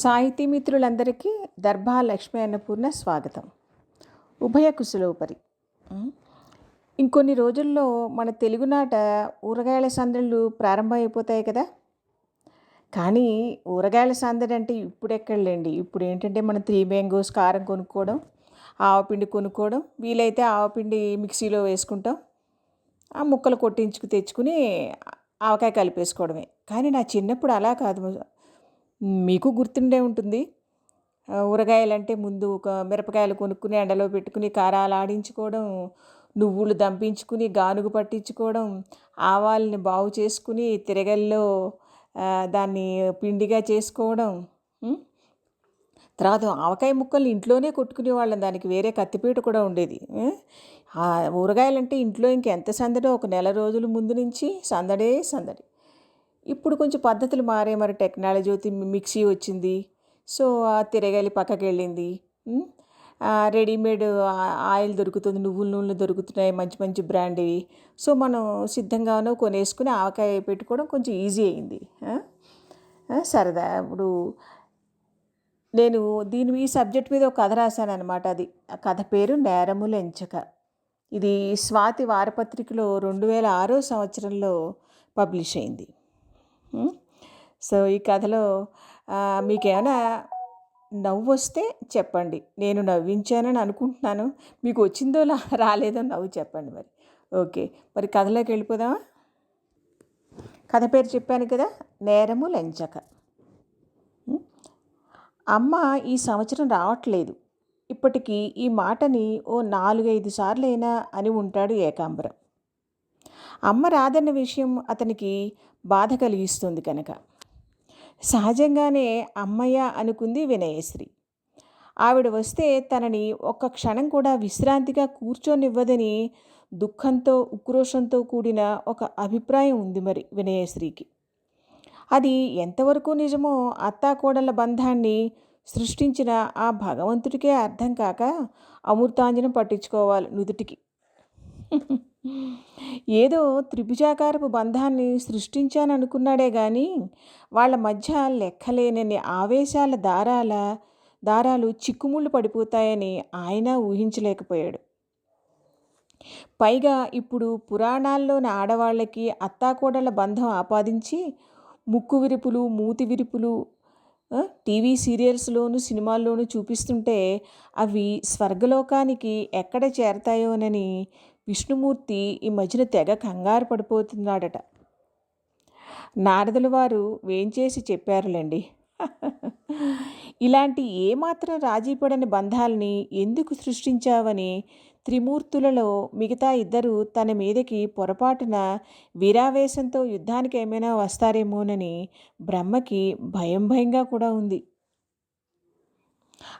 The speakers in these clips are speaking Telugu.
సాహితీ మిత్రులందరికీ దర్భా లక్ష్మీ అన్నపూర్ణ స్వాగతం. ఉభయ కుశలోపరి ఇంకొన్ని రోజుల్లో మన తెలుగునాట ఊరగాయల సందళ్ళు ప్రారంభమైపోతాయి కదా? కానీ ఊరగాయల సందడి అంటే ఇప్పుడు ఎక్కడలేండి ఇప్పుడు ఏంటంటే మనం త్రీ మ్యాంగోస్ కారం కొనుక్కోవడం ఆవపిండి కొనుక్కోవడం వీలైతే ఆవపిండి మిక్సీలో వేసుకుంటాం ఆ ముక్కలు కొట్టించుకు తెచ్చుకుని ఆవకాయ కలిపేసుకోవడమే. కానీ నా చిన్నప్పుడు అలా కాదు మీకు గుర్తుండే ఉంటుంది. ఊరగాయలంటే ముందు ఒక మిరపకాయలు కొనుక్కుని ఎండలో పెట్టుకుని కారాలు ఆడించుకోవడం నువ్వులు దంపించుకుని గానుగు పట్టించుకోవడం ఆవాల్ని బాగు చేసుకుని తిరగల్లో దాన్ని పిండిగా చేసుకోవడం తర్వాత ఆవకాయ ముక్కలు ఇంట్లోనే కొట్టుకునే వాళ్ళం. దానికి వేరే కత్తిపీట కూడా ఉండేది ఊరగాయలంటే ఇంట్లో ఇంకెంత సందడో ఒక నెల రోజుల ముందు నుంచి సందడే సందడి. ఇప్పుడు కొంచెం పద్ధతులు మారే మరి టెక్నాలజీ వచ్చి మిక్సీ వచ్చింది. సో ఆ తిరగలి పక్కకి వెళ్ళింది రెడీమేడ్ ఆయిల్ దొరుకుతుంది. నువ్వుల నూనెలు దొరుకుతున్నాయి. మంచి మంచి బ్రాండ్వి సో మనం సిద్ధంగానో కొనేసుకుని ఆవకాయ పెట్టుకోవడం కొంచెం ఈజీ అయింది. సరదా. ఇప్పుడు నేను దీని ఈ సబ్జెక్ట్ మీద ఒక కథ రాశాను అనమాట అది. ఆ కథ పేరు నేరముల ఎంచక ఇది స్వాతి వారపత్రికలో రెండు వేల ఆరో సంవత్సరంలో పబ్లిష్ అయింది. సో ఈ కథలో మీకేమైనా నవ్వు వస్తే చెప్పండి. నేను నవ్వించానని అనుకుంటున్నాను. మీకు వచ్చిందో రాలేదో నవ్వు చెప్పండి మరి. ఓకే. మరి కథలోకి వెళ్ళిపోదామా? కథ పేరు చెప్పాను కదా నేరము లంచక. అమ్మ ఈ సంవత్సరం రావట్లేదు. ఇప్పటికీ ఈ మాటని ఓ నాలుగైదు సార్లైనా అని ఉంటాడు ఏకాంబరం. అమ్మ రాదన్న విషయం అతనికి బాధ కలిగిస్తుంది కనుక. సహజంగానే అమ్మయ్య అనుకుంది వినయశ్రీ. ఆవిడ వస్తే తనని ఒక్క క్షణం కూడా విశ్రాంతిగా కూర్చోనివ్వదని దుఃఖంతో ఉక్రోషంతో కూడిన ఒక అభిప్రాయం ఉంది మరి వినయశ్రీకి. అది ఎంతవరకు నిజమో అత్తాకోడళ్ళ బంధాన్ని సృష్టించిన ఆ భగవంతుడికే అర్థం కాక అమృతాంజనం పట్టించుకోవాలి నుదుటికి. ఏదో త్రిభుజాకారపు బంధాన్ని సృష్టించాననుకున్నాడే గాని వాళ్ళ మధ్య లెక్కలేనని ఆవేశాల దారాల దారాలు చిక్కుముళ్ళు పడిపోతాయని ఆయన ఊహించలేకపోయాడు. పైగా ఇప్పుడు పురాణాల్లోని ఆడవాళ్ళకి అత్తాకోడళ్ళ బంధం ఆపాదించి ముక్కు విరుపులు మూతి విరుపులు టీవీ సీరియల్స్లోను సినిమాల్లోనూ చూపిస్తుంటే అవి స్వర్గలోకానికి ఎక్కడ చేరతాయోనని విష్ణుమూర్తి ఈ మధ్యన తెగ కంగారు పడిపోతున్నాడట. నారదుల వారు వేంచేసి చెప్పారులేండి? ఇలాంటి ఏమాత్రం రాజీపడని బంధాలని ఎందుకు సృష్టించావని త్రిమూర్తులలో మిగతా ఇద్దరు తన మీదకి పొరపాటున వీరావేశంతో యుద్ధానికి ఏమైనా వస్తారేమోనని బ్రహ్మకి భయం భయంగా కూడా ఉంది.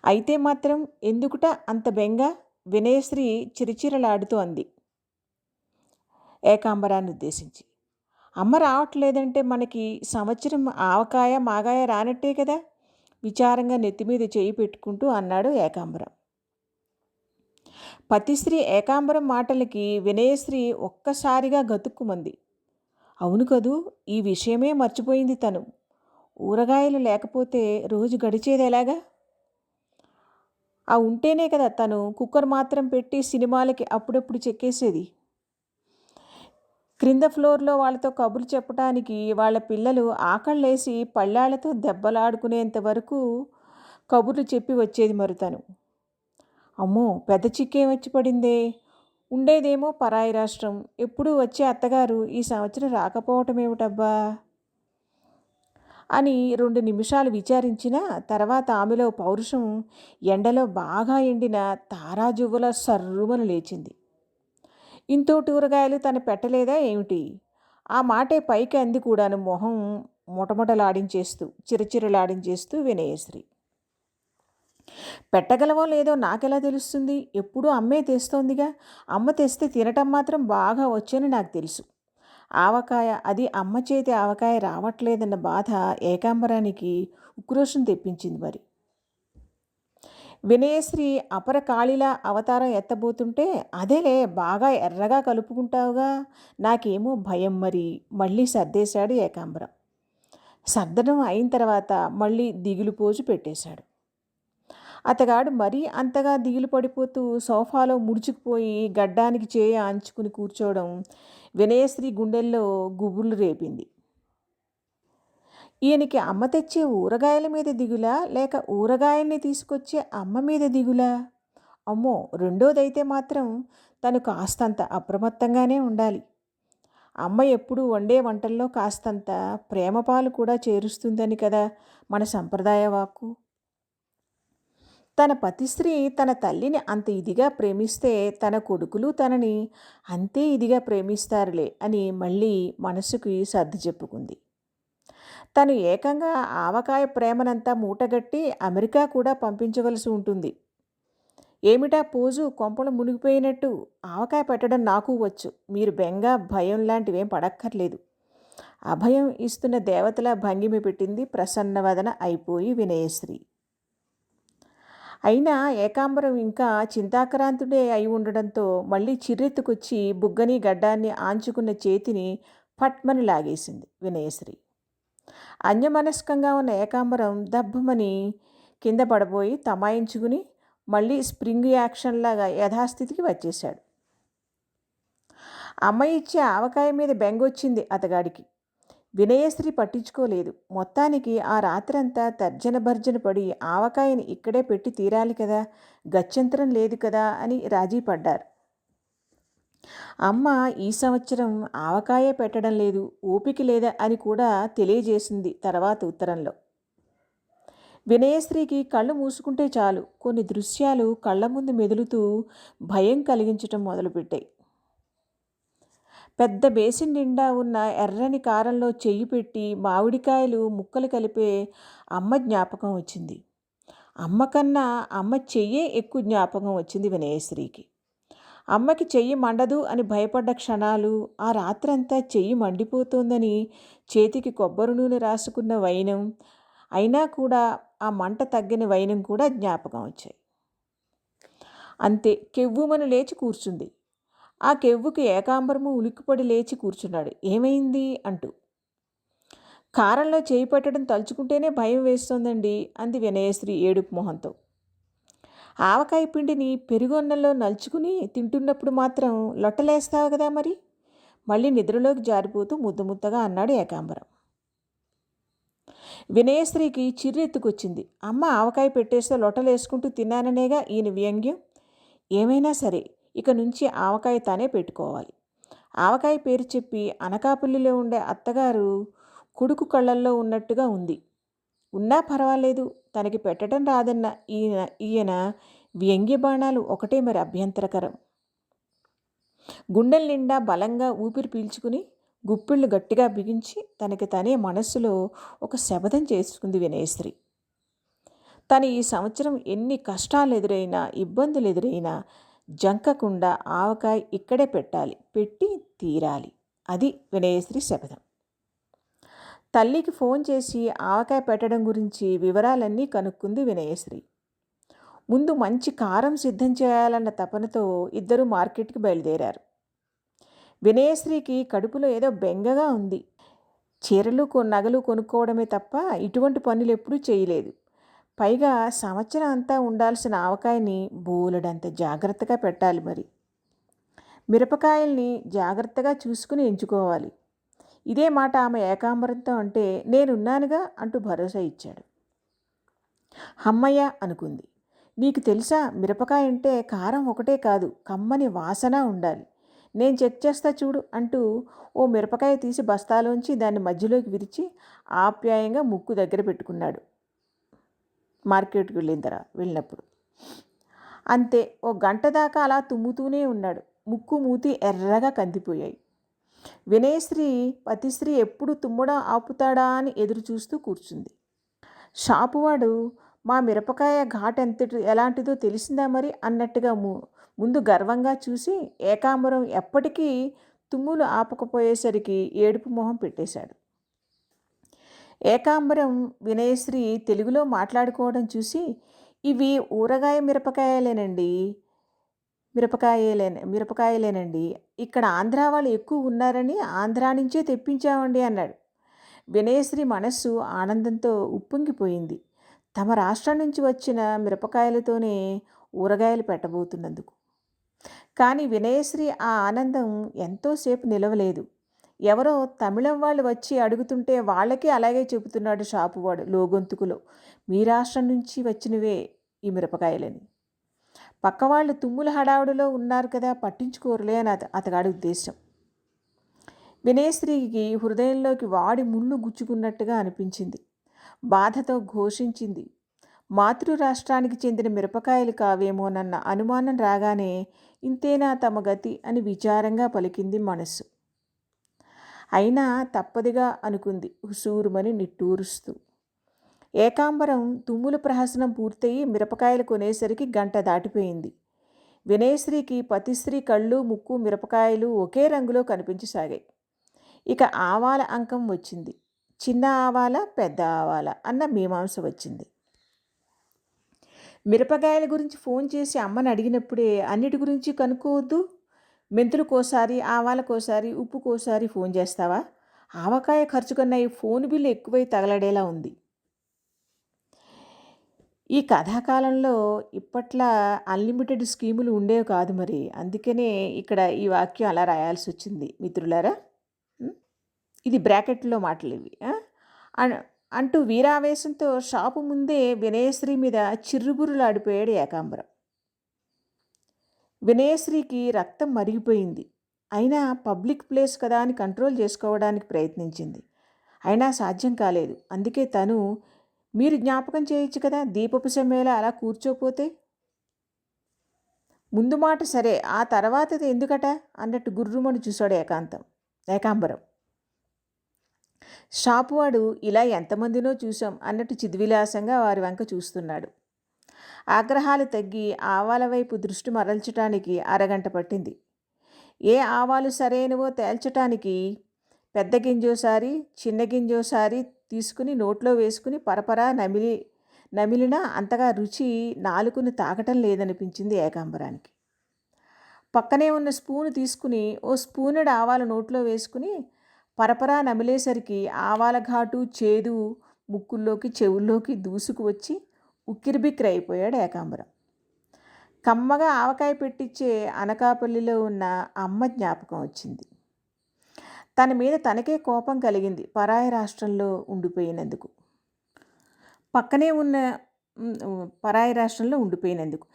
అయితే మాత్రం ఎందుకుట అంత బెంగ? వినయశ్రీ చిరచిరలాడుతూ అంది. ఏకాంబరాన్ని ఉద్దేశించి. అమ్మ రావట్లేదంటే మనకి సంవత్సరం ఆవకాయ మాగాయ రానట్టే కదా? విచారంగా నెత్తి మీద చేయి పెట్టుకుంటూ అన్నాడు ఏకాంబరం. పతిశ్రీ ఏకాంబరం మాటలకి వినయశ్రీ ఒక్కసారిగా గతుక్కుమంది. అవును కదూ ఈ విషయమే మర్చిపోయింది తను. ఊరగాయలు లేకపోతే రోజు గడిచేది ఎలాగా? ఆ ఉంటేనే కదా తను కుక్కర్ మాత్రం పెట్టి సినిమాలకి అప్పుడప్పుడు చెక్కేసేది. క్రింద ఫ్లోర్లో వాళ్ళతో కబుర్లు చెప్పడానికి వాళ్ళ పిల్లలు ఆకళ్ళేసి పళ్ళాళ్ళతో దెబ్బలాడుకునేంత వరకు కబుర్లు చెప్పి వచ్చేది మరుతను. అమ్మో పెద్ద చిక్కే వచ్చి పడిందే? ఉండేదేమో పరాయి రాష్ట్రం. ఎప్పుడూ వచ్చే అత్తగారు ఈ సంవత్సరం రాకపోవటం ఏమిటబ్బా అని రెండు నిమిషాలు విచారించిన తర్వాత ఆమెలో పౌరుషం ఎండలో బాగా ఎండిన తారాజువ్వల సర్రుమను లేచింది. ఇంతోటి ఊరగాయలు తను పెట్టలేదా ఏమిటి? ఆ మాటే పైకి అంది కూడాను మొహం మొటమొటలాడించేస్తూ చిరచిరలాడించేస్తూ వినయశ్రీ. పెట్టగలవో లేదో నాకెలా తెలుస్తుంది? ఎప్పుడూ అమ్మే తెస్తోందిగా. అమ్మ తెస్తే తినటం మాత్రం బాగా వచ్చని నాకు తెలుసు. ఆవకాయ అది అమ్మ చేతి ఆవకాయ రావట్లేదన్న బాధ ఏకాంబరానికి ఉక్రోషం తెప్పించింది మరి. వినయశ్రీ అపర కాళిలా అవతారం ఎత్తబోతుంటే అదేలే బాగా ఎర్రగా కలుపుకుంటావుగా. నాకేమో భయం మరి. మళ్ళీ సర్దేశాడు ఏకాంబరం. సర్దడం అయిన తర్వాత మళ్ళీ దిగులు పోజు పెట్టేశాడు. అతగాడు మరీ అంతగా దిగులు పడిపోతూ సోఫాలో ముడుచుకుపోయి గడ్డానికి చేయి ఆంచుకుని కూర్చోవడం వినయశ్రీ గుండెల్లో గుబులు రేపింది. ఈయనకి అమ్మ తెచ్చే ఊరగాయల మీద దిగులా లేక ఊరగాయల్ని తీసుకొచ్చే అమ్మ మీద దిగులా? అమ్మో రెండోదైతే మాత్రం తను కాస్తంత అప్రమత్తంగానే ఉండాలి. అమ్మ ఎప్పుడు వండే వంటల్లో కాస్తంత ప్రేమపాలు కూడా చేరుస్తుందని కదా మన సంప్రదాయ వాక్కు. తన పతిశ్రీ తన తల్లిని అంత ఇదిగా ప్రేమిస్తే తన కొడుకులు తనని అంతే ఇదిగా ప్రేమిస్తారులే అని మళ్ళీ మనసుకి సర్ది చెప్పుకుంది. తను ఏకంగా ఆవకాయ ప్రేమనంతా మూటగట్టి అమెరికా కూడా పంపించవలసి ఉంటుంది. ఏమిటా పోజు? కొంపలు మునిగిపోయినట్టు ఆవకాయ పెట్టడం నాకు వచ్చు. మీరు బెంగ భయం లాంటివేం పడక్కర్లేదు. అభయం ఇస్తున్న దేవతల భంగిమ పెట్టింది ప్రసన్నవదన అయిపోయి వినయశ్రీ. అయినా ఏకాంబరం ఇంకా చింతాక్రాంతుడే అయి ఉండడంతో మళ్ళీ చిర్రెత్తుకొచ్చి బుగ్గని గడ్డాన్ని ఆంచుకున్న చేతిని పట్మని లాగేసింది వినయశ్రీ. అన్యమనస్కంగా ఉన్న ఏకాంబరం దబ్బమని కింద పడబోయి తమాయించుకుని మళ్ళీ స్ప్రింగ్ యాక్షన్లాగా యథాస్థితికి వచ్చేశాడు. అమ్మ ఇచ్చే ఆవకాయ మీద బెంగొచ్చింది అతగాడికి. వినయశ్రీ పట్టించుకోలేదు. మొత్తానికి ఆ రాత్రంతా తర్జన భర్జన పడి ఆవకాయని ఇక్కడే పెట్టి తీరాలి కదా గత్యంతరం లేదు కదా అని రాజీ పడ్డారు. అమ్మ ఈ సంవత్సరం ఆవకాయే పెట్టడం లేదు ఓపిక లేదా అని కూడా తెలియజేసింది తర్వాత ఉత్తరంలో. వినయశ్రీకి కళ్ళు మూసుకుంటే చాలు. కొన్ని దృశ్యాలు కళ్ళ ముందు మెదులుతూ భయం కలిగించటం మొదలుపెట్టాయి. పెద్ద బేసిన్ నిండా ఉన్న ఎర్రని కారంలో చెయ్యి పెట్టి మామిడికాయలు ముక్కలు కలిపే అమ్మ జ్ఞాపకం వచ్చింది. అమ్మ కన్నా అమ్మ చెయ్యే ఎక్కువ జ్ఞాపకం వచ్చింది వినయశ్రీకి. అమ్మకి చెయ్యి మండదు అని భయపడ్డ క్షణాలు ఆ రాత్రంతా చెయ్యి మండిపోతోందని చేతికి కొబ్బరి నూనె రాసుకున్న వైనం. అయినా కూడా ఆ మంట తగ్గిన వైనం కూడా జ్ఞాపకం వచ్చాయి. అంతే కెవ్వుమని లేచి కూర్చుంది. ఆ కెవ్వుకి ఏకాంబరము ఉలిక్కిపడి లేచి కూర్చున్నాడు. ఏమైంది? అంటూ. కారంలో చేయి పెట్టడం తలుచుకుంటేనే భయం వేస్తోందండి అంది వినయశ్రీ ఏడుపు మొహంతో. ఆవకాయ పిండిని పెరుగొన్నంలో నలుచుకుని తింటున్నప్పుడు మాత్రం లొట్టలేస్తావు కదా మరి? మళ్ళీ నిద్రలోకి జారిపోతూ ముద్దు ముద్దగా అన్నాడు ఏకాంబరం. వినయశ్రీకి చిర్రెత్తుకొచ్చింది. అమ్మ ఆవకాయ పెట్టేస్తే లొట్టలేసుకుంటూ తిన్నాననేగా ఈయన వ్యంగ్యం? ఏమైనా సరే ఇక నుంచి ఆవకాయ తానే పెట్టుకోవాలి. ఆవకాయ పేరు చెప్పి అనకాపల్లిలో ఉండే అత్తగారు కొడుకు కళ్ళల్లో ఉన్నట్టుగా ఉంది. ఉన్నా పర్వాలేదు తనకి పెట్టడం రాదన్న ఈయన ఈయన వ్యంగ్య బాణాలు ఒకటే మరి అభ్యంతరకరం. గుండెల నిండా బలంగా ఊపిరి పీల్చుకుని గుప్పిళ్ళు గట్టిగా బిగించి తనకి తనే మనస్సులో ఒక శబదం చేసుకుంది వినయశ్రీ. తను ఈ సంవత్సరం ఎన్ని కష్టాలు ఎదురైనా ఇబ్బందులు ఎదురైనా జంకకుండా ఆవకాయ ఇక్కడే పెట్టాలి పెట్టి తీరాలి. అది వినయశ్రీ శపథం. తల్లికి ఫోన్ చేసి ఆవకాయ పెట్టడం గురించి వివరాలన్నీ కనుక్కుంది వినయశ్రీ. ముందు మంచి కారం సిద్ధం చేయాలన్న తపనతో ఇద్దరు మార్కెట్కి బయలుదేరారు. వినయశ్రీకి కడుపులో ఏదో బెంగగా ఉంది. చీరలు నగలు కొనుక్కోవడమే తప్ప ఇటువంటి పనులు ఎప్పుడూ చేయలేదు. పైగా సంవత్సరం అంతా ఉండాల్సిన ఆవకాయని బోలెడంత జాగ్రత్తగా పెట్టాలి మరి. మిరపకాయల్ని జాగ్రత్తగా చూసుకుని ఎంచుకోవాలి. ఇదే మాట ఆమె ఏకాంబరంతో అంటే నేనున్నానుగా అంటూ భరోసా ఇచ్చాడు. అమ్మయ్య అనుకుంది. నీకు తెలుసా మిరపకాయ అంటే కారం ఒకటే కాదు కమ్మని వాసన ఉండాలి. నేను చెక్ చేస్తా చూడు అంటూ ఓ మిరపకాయ తీసి బస్తాలోంచి దాన్ని మధ్యలోకి విరిచి ఆప్యాయంగా ముక్కు దగ్గర పెట్టుకున్నాడు. మార్కెట్కి వెళ్ళిన తర్వాత వెళ్ళినప్పుడు. అంతే ఓ గంట దాకా అలా తుమ్ముతూనే ఉన్నాడు. ముక్కు మూతి ఎర్రగా కందిపోయాయి. వినయశ్రీ పతిశ్రీ ఎప్పుడు తుమ్మడం ఆపుతాడా అని ఎదురు చూస్తూ కూర్చుంది. షాపువాడు మా మిరపకాయ ఘాట్ ఎంత ఎలాంటిదో తెలిసిందా మరి అన్నట్టుగా ముందు గర్వంగా చూసి ఏకాంబరం ఎప్పటికీ తుమ్ములు ఆపకపోయేసరికి ఏడుపు మొహం పెట్టేశాడు. ఏకాంబరం వినయశ్రీ తెలుగులో మాట్లాడుకోవడం చూసి ఇవి ఊరగాయ మిరపకాయలేనండి. మిరపకాయలేనే మిరపకాయలేనండి. ఇక్కడ ఆంధ్ర వాళ్ళు ఎక్కువ ఉన్నారని ఆంధ్రా నుంచే తెప్పించామండి అన్నాడు. వినయశ్రీ మనస్సు ఆనందంతో ఉప్పొంగిపోయింది. తమ రాష్ట్రం నుంచి వచ్చిన మిరపకాయలతోనే ఊరగాయలు పెట్టబోతున్నందుకు. కానీ వినయశ్రీ ఆ ఆనందం ఎంతోసేపు నిలవలేదు. ఎవరో తమిళం వాళ్ళు వచ్చి అడుగుతుంటే వాళ్ళకే అలాగే చెబుతున్నాడు షాపువాడు లోగొంతుకులో. మీ రాష్ట్రం నుంచి వచ్చినవే ఈ మిరపకాయలని. పక్కవాళ్ళు తుమ్ముల హడావుడిలో ఉన్నారు కదా పట్టించుకోరులే అని అత అతగాడి ఉద్దేశం వినయశ్రీకి హృదయంలోకి వాడి ముళ్ళు గుచ్చుకున్నట్టుగా అనిపించింది. బాధతో ఘోషించింది. మాతృ రాష్ట్రానికి చెందిన మిరపకాయలు కావేమోనన్న అనుమానం రాగానే ఇంతేనా తమ గతి అని విచారంగా పలికింది మనస్సు. అయినా తప్పదిగా అనుకుంది హుసూరుమని నిట్టూరుస్తూ. ఏకాంబరం తుమ్ముల ప్రహసనం పూర్తయి మిరపకాయలు కొనేసరికి గంట దాటిపోయింది. వినయశ్రీకి పతిశ్రీ కళ్ళు ముక్కు మిరపకాయలు ఒకే రంగులో కనిపించసాగాయి. ఇక ఆవాల అంకం వచ్చింది. చిన్న ఆవాల పెద్ద ఆవాల అన్న మీమాంస వచ్చింది. మిరపకాయల గురించి ఫోన్ చేసి అమ్మని అడిగినప్పుడే అన్నిటి గురించి కనుక్కోవద్దు. మెంతులకోసారి ఆవాలకోసారి ఉప్పుకోసారి ఫోన్ చేస్తావా? ఆవకాయ ఖర్చు కన్నా ఈ ఫోన్ బిల్లు ఎక్కువై తగలడేలా ఉంది. ఈ కథాకాలంలో ఇప్పట్లా అన్లిమిటెడ్ స్కీములు ఉండేవి కాదు మరి. అందుకనే ఇక్కడ ఈ వాక్యం అలా రాయాల్సి వచ్చింది. మిత్రులారా? ఇది బ్రాకెట్లో మాటలు ఇవి అంటూ వీరావేశంతో షాపు ముందే వినయశ్రీ మీద చిర్రుబుర్రులాడిపోయాడు ఏకాంబరం. వినయశ్రీకి రక్తం మరిగిపోయింది. అయినా పబ్లిక్ ప్లేస్ కదా అని కంట్రోల్ చేసుకోవడానికి ప్రయత్నించింది. అయినా సాధ్యం కాలేదు. అందుకే తను మీరు జ్ఞాపకం చేయొచ్చు కదా? దీపపు సమ్మేళ అలా కూర్చోపోతే? ముందు మాట సరే ఆ తర్వాతది ఎందుకట? అన్నట్టు గుర్రుమని చూశాడు ఏకాంతం ఏకాంబరం. షాపువాడు ఇలా ఎంతమందినో చూసాం అన్నట్టు చిద్విలాసంగా వారి వంక చూస్తున్నాడు. ఆగ్రహాలు తగ్గి ఆవాల వైపు దృష్టి మరల్చటానికి అరగంట పట్టింది. ఏ ఆవాలు సరైనవో తేల్చటానికి పెద్ద గింజోసారి చిన్న గింజోసారి తీసుకుని నోట్లో వేసుకుని పరపరా నమిలి నమిలినా అంతగా రుచి నాలుకను తాకటం లేదనిపించింది ఏకాంబరానికి. పక్కనే ఉన్న స్పూను తీసుకుని ఓ స్పూనుడు ఆవాల నోట్లో వేసుకుని పరపరా నమిలేసరికి ఆవాల ఘాటు చేదు ముక్కుల్లోకి చెవుల్లోకి దూసుకు వచ్చి ఉక్కిరిబిక్కిరి అయిపోయాడు ఏకాంబరం. కమ్మగా ఆవకాయ పెట్టించే అనకాపల్లిలో ఉన్న అమ్మ జ్ఞాపకం వచ్చింది. తన మీద తనకే కోపం కలిగింది పరాయి రాష్ట్రంలో ఉండిపోయినందుకు. పక్కనే ఉన్న పరాయి రాష్ట్రంలో ఉండిపోయినందుకు.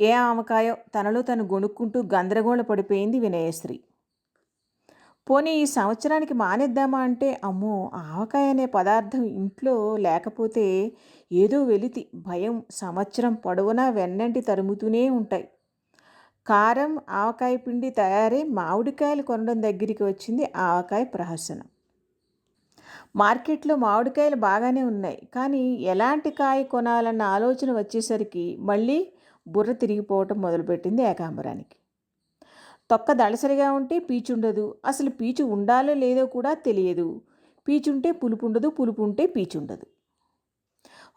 ఏ ఆవకాయో తనలో తను గొనుక్కుంటూ గందరగోళ పడిపోయింది వినయశ్రీ. పోనీ ఈ సంవత్సరానికి మానేద్దామా అంటే అమ్మో ఆవకాయ అనే పదార్థం ఇంట్లో లేకపోతే ఏదో వెలితి భయం సంవత్సరం పొడవునా వెన్నంటి తరుముతూనే ఉంటాయి. కారం ఆవకాయ పిండి తయారై మామిడికాయలు కొనడం దగ్గరికి వచ్చింది ఆవకాయ ప్రహసనం. మార్కెట్లో మామిడికాయలు బాగానే ఉన్నాయి. కానీ ఎలాంటి కాయ కొనాలన్న ఆలోచన వచ్చేసరికి మళ్ళీ బుర్ర తిరిగిపోవటం మొదలుపెట్టింది ఏకాంబరానికి. తొక్క దళసరిగా ఉంటే పీచుండదు అసలు పీచు ఉండాలో లేదో కూడా తెలియదు. పీచుంటే పులుపు ఉండదు పులుపు ఉంటే పీచుండదు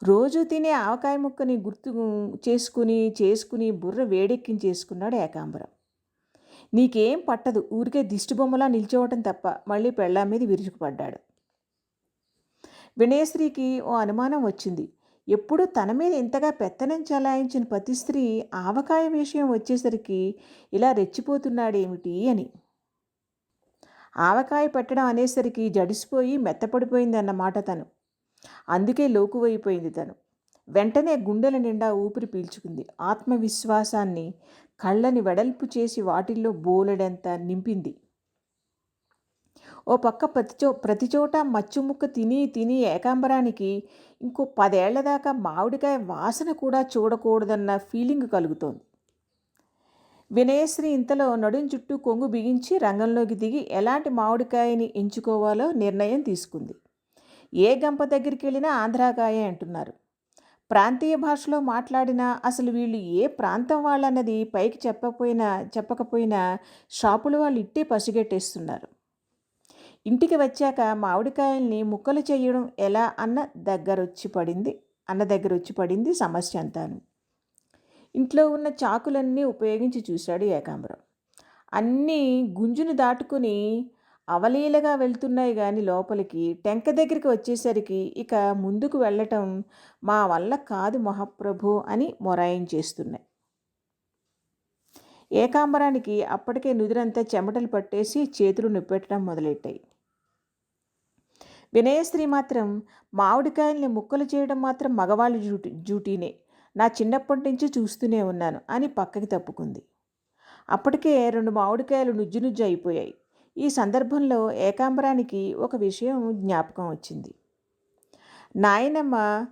రోజు తినే ఆవకాయ ముక్కని గుర్తు చేసుకుని చేసుకుని బుర్ర వేడెక్కించేసుకున్నాడు ఏకాంబరం. నీకేం పట్టదు ఊరికే దిష్టిబొమ్మలా నిల్చోవటం తప్ప మళ్ళీ పెళ్ళాం మీద విరుచుకుపడ్డాడు. వినయశ్రీకి ఓ అనుమానం వచ్చింది. ఎప్పుడు తన మీద ఇంతగా పెత్తనం చలాయించిన పతి స్త్రీ ఆవకాయ విషయం వచ్చేసరికి ఇలా రెచ్చిపోతున్నాడేమిటి అని. ఆవకాయ పెట్టడం అనేసరికి జడిసిపోయి మెత్తపడిపోయిందన్నమాట తను. అందుకే లోకువైపోయింది తను. వెంటనే గుండెల నిండా ఊపిరి పీల్చుకుంది. ఆత్మవిశ్వాసాన్ని కళ్ళని వెడల్పు చేసి వాటిల్లో బోలెడంత నింపింది. ఓ పక్క ప్రతిచో ప్రతిచోట మచ్చుముక్క తిని తిని ఏకాంబరానికి ఇంకో పదేళ్ళ దాకా మామిడికాయ వాసన కూడా చూడకూడదన్న ఫీలింగ్ కలుగుతోంది. వినయశ్రీ ఇంతలో నడుం చుట్టూ కొంగు బిగించి రంగంలోకి దిగి ఎలాంటి మామిడికాయని ఎంచుకోవాలో నిర్ణయం తీసుకుంది. ఏ గంప దగ్గరికి వెళ్ళినా ఆంధ్రాగాయే అంటున్నారు. ప్రాంతీయ భాషలో మాట్లాడినా అసలు వీళ్ళు ఏ ప్రాంతం వాళ్ళన్నది పైకి చెప్పకపోయినా చెప్పకపోయినా షాపుల వాళ్ళు ఇట్టే పసిగట్టేస్తున్నారు. ఇంటికి వచ్చాక మామిడికాయల్ని ముక్కలు చేయడం ఎలా అన్న దగ్గరొచ్చి పడింది అన్న దగ్గర వచ్చి పడింది సమస్య అంతాను. ఇంట్లో ఉన్న చాకులన్నీ ఉపయోగించి చూశాడు ఏకాంబరం. అన్నీ గుంజును దాటుకుని అవలీలగా వెళ్తున్నాయి కానీ లోపలికి. టెంక దగ్గరికి వచ్చేసరికి ఇక ముందుకు వెళ్ళటం మా వల్ల కాదు మహాప్రభు అని మొరాయించేస్తున్నాయి ఏకాంబరానికి అప్పటికే నుదురంతా చెమటలు పట్టేసి చేతులు నొప్పెట్టడం మొదలెట్టాయి. వినయశ్రీ మాత్రం మామిడికాయల్ని ముక్కలు చేయడం మాత్రం మగవాళ్ళ డ్యూటీ డ్యూటీనే నా చిన్నప్పటి నుంచి చూస్తూనే ఉన్నాను అని పక్కకి తప్పుకుంది. అప్పటికే రెండు మామిడికాయలు నుజ్జు నుజ్జు అయిపోయాయి. ఈ సందర్భంలో ఏకాంబరానికి ఒక విషయం జ్ఞాపకం వచ్చింది. నాయనమ్మ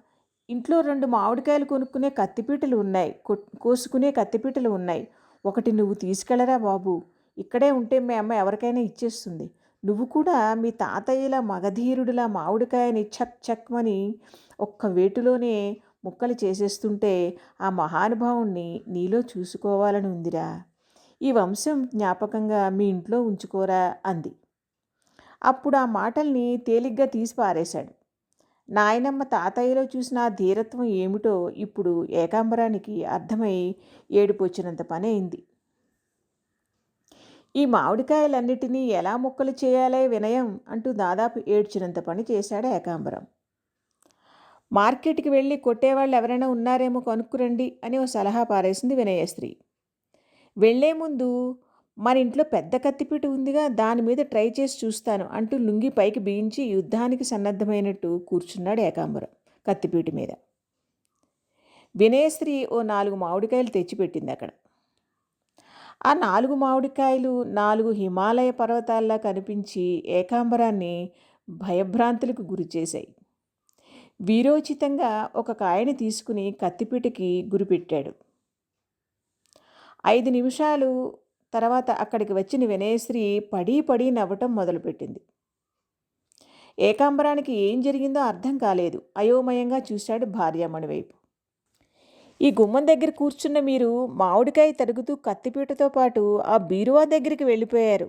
ఇంట్లో రెండు మామిడికాయలు కొనుక్కునే కత్తిపీటలు ఉన్నాయి. కోసుకునే కత్తిపీటలు ఉన్నాయి. ఒకటి నువ్వు తీసుకెళ్ళరా బాబు. ఇక్కడే ఉంటే మీ అమ్మ ఎవరికైనా ఇచ్చేస్తుంది. నువ్వు కూడా మీ తాతయ్యలా మగధీరుడిలా మామిడికాయని చక్ చక్మని ఒక్క వేటులోనే ముక్కలు చేసేస్తుంటే ఆ మహానుభావుణ్ణి నీలో చూసుకోవాలని ఉందిరా. ఈ వంశం జ్ఞాపకంగా మీ ఇంట్లో ఉంచుకోరా? అంది. అప్పుడు ఆ మాటల్ని తేలిగ్గా తీసి పారేశాడు. నాయనమ్మ తాతయ్యలో చూసిన ధీరత్వం ఏమిటో ఇప్పుడు ఏకాంబరానికి అర్థమై ఏడిపొచ్చినంత పని అయింది. ఈ మామిడికాయలన్నిటినీ ఎలా ముక్కలు చేయాలే వినయం అంటూ దాదాపు ఏడ్చినంత పని చేశాడు ఏకాంబరం. మార్కెట్కి వెళ్ళి కొట్టేవాళ్ళు ఎవరైనా ఉన్నారేమో కనుక్కురండి అని ఓ సలహా పారేసింది వినయశ్రీ వెళ్ళే ముందు మన ఇంట్లో పెద్ద కత్తిపీట ఉందిగా దాని మీద ట్రై చేసి చూస్తాను అంటూ లుంగి పైకి బిగించి యుద్ధానికి సన్నద్ధమైనట్టు కూర్చున్నాడు ఏకాంబరం కత్తిపీట మీద. వినయశ్రీ ఓ నాలుగు మామిడికాయలు తెచ్చిపెట్టింది అక్కడ. ఆ నాలుగు మామిడికాయలు నాలుగు హిమాలయ పర్వతాల్లా కనిపించి ఏకాంబరాన్ని భయభ్రాంతులకు గురిచేశాయి వీరోచితంగా ఒక కాయని తీసుకుని కత్తిపీటకి గురిపెట్టాడు ఐదు నిమిషాలు తర్వాత అక్కడికి వచ్చిన వినయశ్రీ పడి పడి నవ్వటం మొదలుపెట్టింది. ఏకాంబరానికి ఏం జరిగిందో అర్థం కాలేదు. అయోమయంగా చూశాడు భార్యామణి వైపు ఈ గుమ్మం దగ్గర కూర్చున్న మీరు మామిడికాయ తరుగుతూ కత్తిపీటతో పాటు ఆ బీరువా దగ్గరికి వెళ్ళిపోయారు.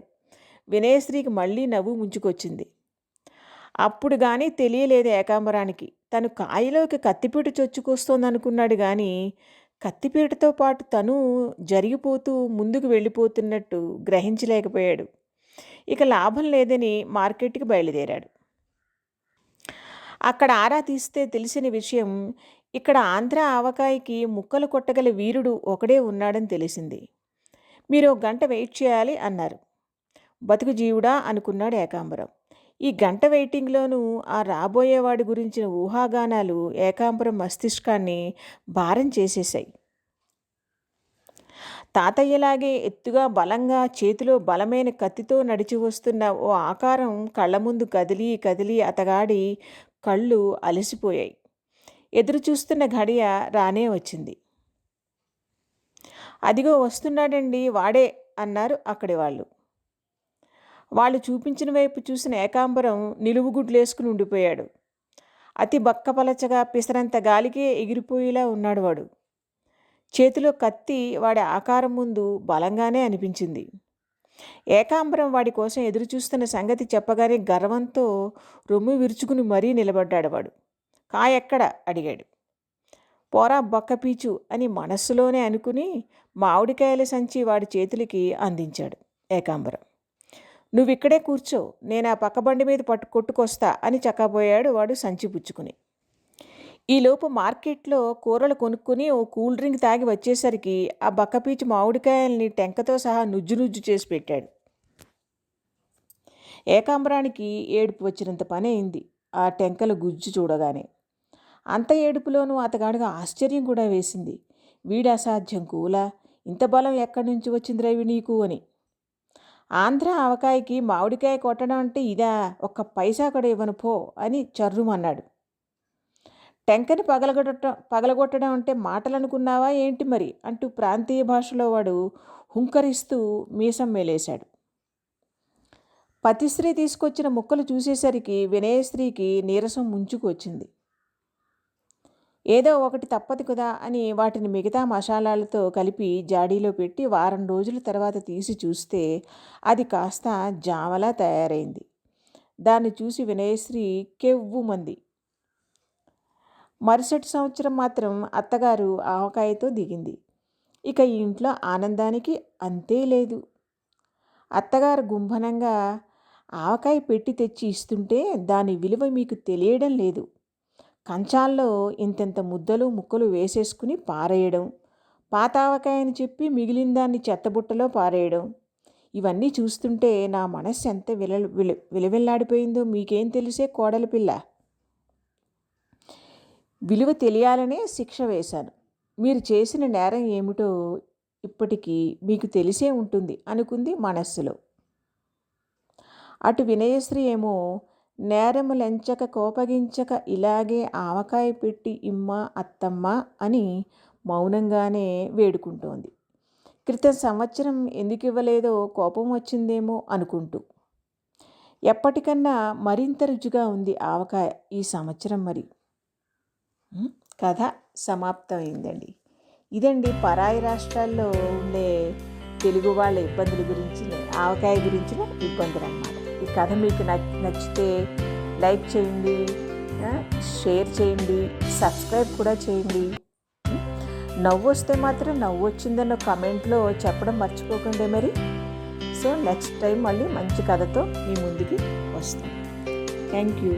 వినయశ్రీకి మళ్ళీ నవ్వు ముంచుకొచ్చింది. అప్పుడు కానీ తెలియలేదు ఏకాంబరానికి. తను కాయలోకి కత్తిపీట చొచ్చుకొస్తోందనుకున్నాడు కానీ కత్తిపీటతో పాటు తను జరిగిపోతూ ముందుకు వెళ్ళిపోతున్నట్టు గ్రహించలేకపోయాడు. ఇక లాభం లేదని మార్కెట్కి బయలుదేరాడు. అక్కడ ఆరా తీస్తే తెలిసిన విషయం ఇక్కడ ఆంధ్ర ఆవకాయకి ముక్కలు కొట్టగల వీరుడు ఒకడే ఉన్నాడని తెలిసింది. మీరు గంట వెయిట్ చేయాలి అన్నారు. బతుకు జీవుడా అనుకున్నాడు ఏకాంబరం. ఈ గంట వెయిటింగ్లోనూ ఆ రాబోయేవాడి గురించిన ఊహాగానాలు ఏకాంబరం మస్తిష్కాన్ని భారం చేసేశాయి. తాతయ్యలాగే ఎత్తుగా బలంగా చేతిలో బలమైన కత్తితో నడిచి వస్తున్న ఓ ఆకారం కళ్ళ ముందు కదిలి కదిలి అతగాడి కళ్ళు అలసిపోయాయి. ఎదురు చూస్తున్న ఘడియ రానే వచ్చింది. అదిగో వస్తున్నాడండి వాడే అన్నారు అక్కడి వాళ్ళు వాళ్ళు చూపించిన వైపు చూసిన ఏకాంబరం నిలువుగుడ్లేసుకుని ఉండిపోయాడు. అతి బక్కపలచగా పిసరంత గాలికే ఎగిరిపోయేలా ఉన్నాడు వాడు. చేతిలో కత్తి వాడి ఆకారం ముందు బలంగానే అనిపించింది. ఏకాంబరం వాడి కోసం ఎదురుచూస్తున్న సంగతి చెప్పగానే గర్వంతో రొమ్ము విరుచుకుని మరీ నిలబడ్డాడు వాడు. కాయెక్కడ? అడిగాడు. పోరా బొక్కపీచు అని మనస్సులోనే అనుకుని మామిడికాయల సంచి వాడి చేతులకి అందించాడు ఏకాంబరం. నువ్వు ఇక్కడే కూర్చో నేను ఆ పక్క బండి మీద పట్టు కొట్టుకొస్తా అని చక్కబోయాడు వాడు సంచి పుచ్చుకుని. ఈలోపు మార్కెట్లో కూరలు కొనుక్కుని ఓ కూల్ డ్రింక్ తాగి వచ్చేసరికి ఆ బక్కపీచు మామిడికాయల్ని టెంకతో సహా నుజ్జు నుజ్జు చేసి పెట్టాడు. ఏకాంబరానికి ఏడుపు వచ్చినంత పని అయింది. ఆ టెంకల గుజ్జు చూడగానే. అంత ఏడుపులోనూ అతగాడిగా ఆశ్చర్యం కూడా వేసింది. వీడి అసాధ్యం కూలా? ఇంత బలం ఎక్కడి నుంచి వచ్చింది రవి నీకు అని. ఆంధ్ర ఆవకాయకి మామిడికాయ కొట్టడం అంటే ఇదా? ఒక్క పైసా కూడా ఇవ్వను పో అని చర్రుమన్నాడు టెంకని పగలగొట్టడం పగలగొట్టడం అంటే మాటలనుకున్నావా ఏంటి మరి? అంటూ ప్రాంతీయ భాషలో వాడు హుంకరిస్తూ మీసం మేలేశాడు. పతిశ్రీ తీసుకొచ్చిన ముక్కలు చూసేసరికి వినయశ్రీకి నీరసం ముంచుకు వచ్చింది. ఏదో ఒకటి తప్పదు కదా అని వాటిని మిగతా మసాలాలతో కలిపి జాడీలో పెట్టి వారం రోజుల తర్వాత తీసి చూస్తే అది కాస్త జామలా తయారైంది. దాన్ని చూసి వినయశ్రీ కెవ్వుమంది మరుసటి సంవత్సరం మాత్రం అత్తగారు ఆవకాయతో దిగింది. ఇక ఈ ఇంట్లో ఆనందానికి అంతే లేదు. అత్తగారు గుంభనంగా ఆవకాయ పెట్టి తెచ్చి ఇస్తుంటే దాని విలువ మీకు తెలియడం లేదు. కంచాల్లో ఇంతెంత ముద్దలు ముక్కలు వేసేసుకుని పారేయడం పాతావకాయని అని చెప్పి మిగిలిన దాన్ని చెత్తబుట్టలో పారేయడం ఇవన్నీ చూస్తుంటే నా మనస్సు ఎంత విల విలవిల్లాడిపోయిందో మీకేం తెలిసే కోడలి పిల్ల. విలువ తెలియాలనే శిక్ష వేశాను. మీరు చేసిన నేరం ఏమిటో ఇప్పటికీ మీకు తెలిసే ఉంటుంది అనుకుంది మనస్సులో. అటు వినయశ్రీ ఏమో నేరములెంచక కోపగించక ఇలాగే ఆవకాయ పెట్టి ఇమ్మ అత్తమ్మ అని మౌనంగానే వేడుకుంటోంది. క్రితం సంవత్సరం ఎందుకు ఇవ్వలేదో కోపం వచ్చిందేమో అనుకుంటూ. ఎప్పటికన్నా మరింత రుచిగా ఉంది ఆవకాయ ఈ సంవత్సరం మరి. కథ సమాప్తమైందండి. ఇదండి పరాయి రాష్ట్రాల్లో ఉండే తెలుగు వాళ్ళ ఇబ్బందుల గురించి ఆవకాయ గురించిన ఇబ్బందులు అన్నమాట ఈ కథ మీకు నచ్చితే లైక్ చేయండి షేర్ చేయండి సబ్స్క్రైబ్ కూడా చేయండి. నవ్వు వస్తే మాత్రం నవ్వు వచ్చిందన్న కమెంట్లో చెప్పడం మర్చిపోకండి మరి. సో నెక్స్ట్ టైం మళ్ళీ మంచి కథతో మీ ముందుకి వస్తాం. Thank you.